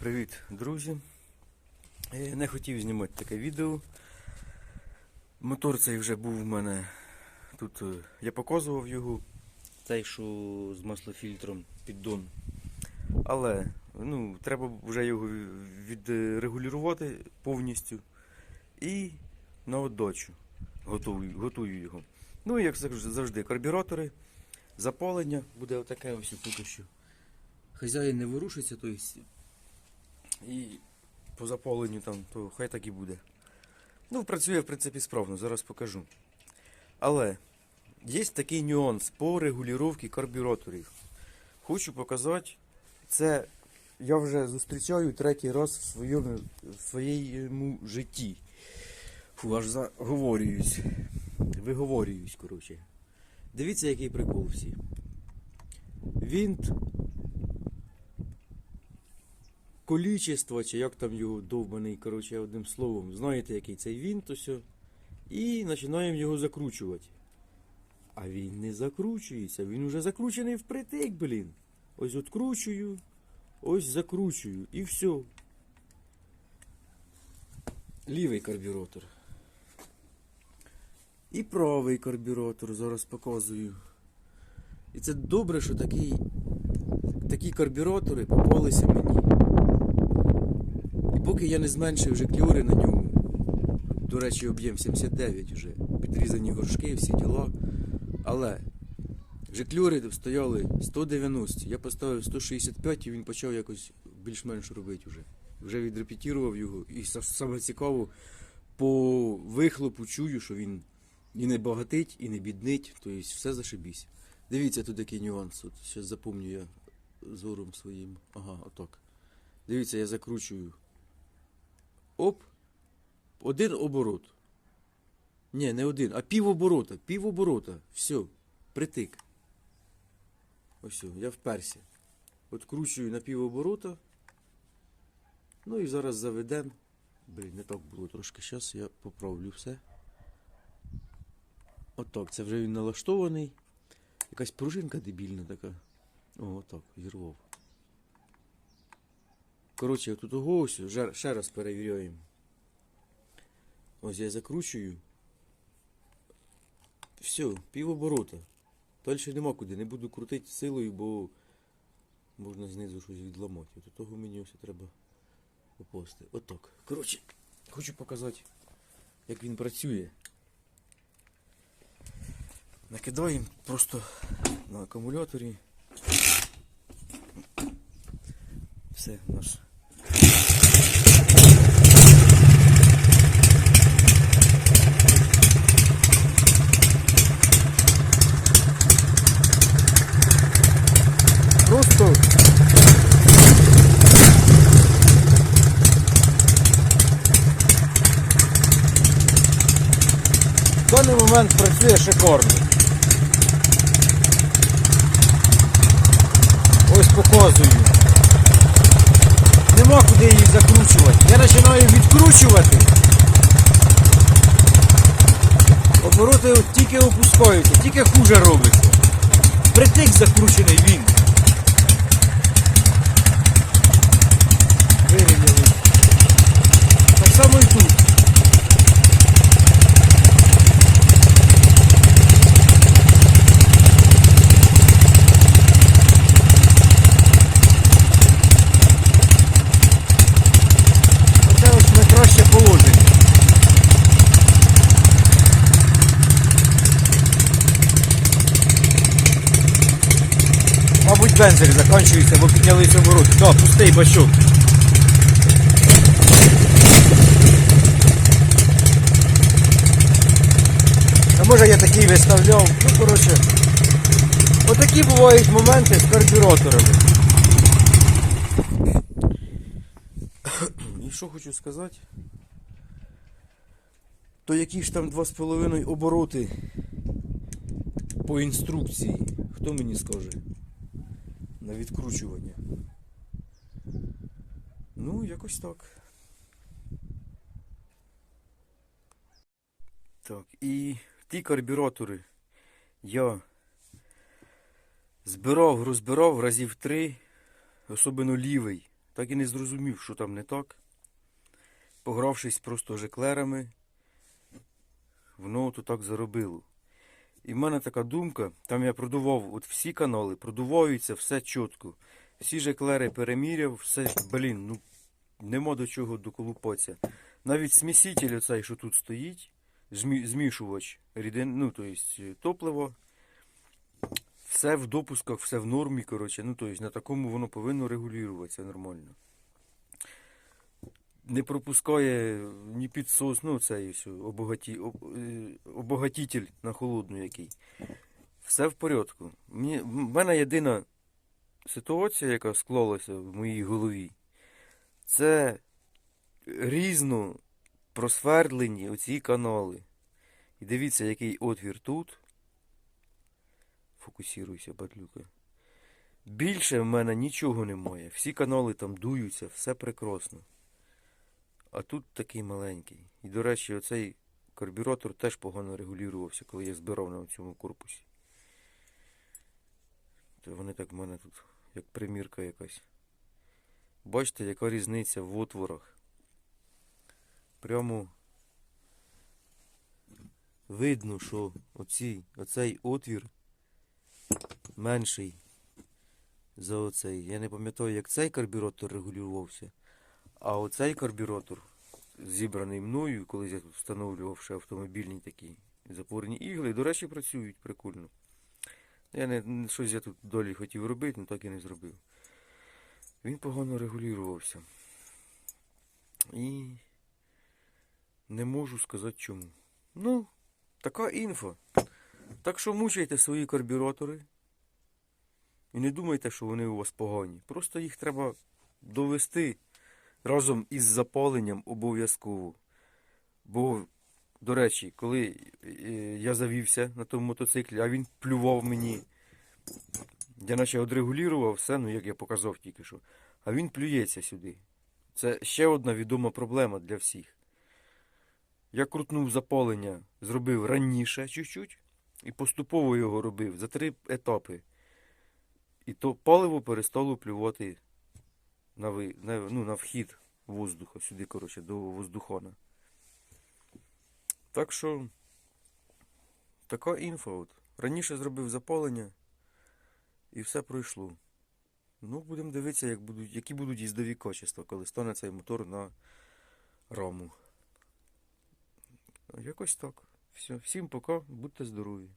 Привіт, друзі. Е, Не хотів знімати таке відео. Мотор цей вже був у мене. Тут е, я показував його, цей, що з маслофільтром піддон. Але ну, треба вже його відрегулювати повністю. І на отдачу готую, готую його. Ну і як завжди карбюратори, запалення буде отаке ось поки що. Хазяїн не ворушиться, тобто і по запаленню там, то хай так і буде. Ну, працює, в принципі, справно, зараз покажу. Але є такий нюанс по регулюванні карбюраторів. Хочу показати, це я вже зустрічаю третій раз в своєму, в своєму житті. Фу, аж заговорююсь. Виговорююсь, коротше. Дивіться, який прикол всі. Вінт количество, чи як там його довбаний, коротше, одним словом. Знаєте, який цей о. І починаємо його закручувати. А він не закручується, він уже закручений впритик, блін. Ось откручую, ось закручую і все. Лівий карбюратор. І правий карбюратор зараз показую. І це добре, що такий, такі карбюратори попалися мені. Поки я не зменшив вже клюри на ньому, до речі, об'єм 79 вже, підрізані горшки, всі діла. Але жиклюри стояли 190, я поставив 165 і він почав якось більш-менш робити вже. Вже відрепетірував його. І саме цікаво, по вихлопу чую, що він і не багатить, і не біднить, тобто все зашибісь. Дивіться, тут який нюанс. От, зараз запомню я зором своїм. Ага, отак. Дивіться, я закручую. Оп. Один оборот. Ні, не один, а пів оборота. Пів оборота. Все. Притик. Ось, я вперся. Откручую на пів оборота. Ну і зараз заведем. Блін, не так було трошки. Зараз я поправлю все. Отак, це вже він налаштований. Якась пружинка дебільна така. О, отак, зірвав. Коротше, тут ось, ще раз перевіряємо. Ось я закручую. Все, півоборота. Далі нема куди, не буду крутити силою, бо можна знизу щось відламати. От того мені ось треба попасти. Отак. Коротше, хочу показати, як він працює. Накидаємо просто на акумуляторі. Все, наш. Просто момент працює шикарно. Ось показую. Нема куди її закручувати. Я починаю відкручувати. Обороти тільки опускаються, тільки хуже робиться. Притик закручений він. Вирівняний. Так само і тут. Оце ось найкраще положення. Бензель закінчується, бо піднялися обороти. Так, пустий бачок. А може я такий виставляв. Ну, коротше. Отакі бувають моменти з карбюраторами. І що хочу сказати? То які ж там 2,5 обороти по інструкції? Хто мені скаже? На відкручування. Ну, якось так. Так, і ті карбюратори я збирав, розбирав разів три, особливо лівий. так і не зрозумів, що там не так. Погравшись просто жеклерами, воно то так заробило. І в мене така думка, там я продував от всі канали, продуваються все чітко. Всі жеклери переміряв, все, блін, ну нема до чого доколупатися. Навіть сміситель оцей, що тут стоїть, змішувач рідин, ну, то есть топливо, все в допусках, все в нормі, коротше. Ну, тобто на такому воно повинно регулюватися нормально. Не пропускає ні підсос, ну цей обогаті, об, е, на холодну який. Все в порядку. Мені, в мене єдина ситуація, яка склалася в моїй голові, це різно просвердлені оці канали. І дивіться, який отвір тут. Фокусируйся, батлюка. Більше в мене нічого немає. Всі канали там дуються, все прекрасно. А тут такий маленький. І, до речі, оцей карбюратор теж погано регулювався, коли я збирав на цьому корпусі. То вони так в мене тут, як примірка якась. Бачите, яка різниця в отворах. Прямо видно, що оці, оцей отвір менший за оцей. Я не пам'ятаю, як цей карбюратор регулювався. А оцей карбюратор, зібраний мною, коли я тут встановлював ще автомобільні такі запорні ігли, до речі, працюють прикольно. Я не, щось я тут долі хотів робити, але так і не зробив. Він погано регулювався. І не можу сказати чому. Ну, така інфа. Так що мучайте свої карбюратори. І не думайте, що вони у вас погані. Просто їх треба довести разом із запаленням обов'язково. Бо, до речі, коли е, я завівся на тому мотоциклі, а він плював мені. Я наче одрегулював все, ну як я показав тільки що. А він плюється сюди. Це ще одна відома проблема для всіх. Я крутнув запалення, зробив раніше чуть-чуть і поступово його робив за три етапи. І то паливо перестало плювати на, ви, на, ну, на вхід воздуха сюди, коротше, до воздухона. Так що така інфа. От. Раніше зробив запалення і все пройшло. Ну, будемо дивитися, як будуть, які будуть їздові качества, коли стане цей мотор на раму. Якось так. Все. Всім пока, будьте здорові.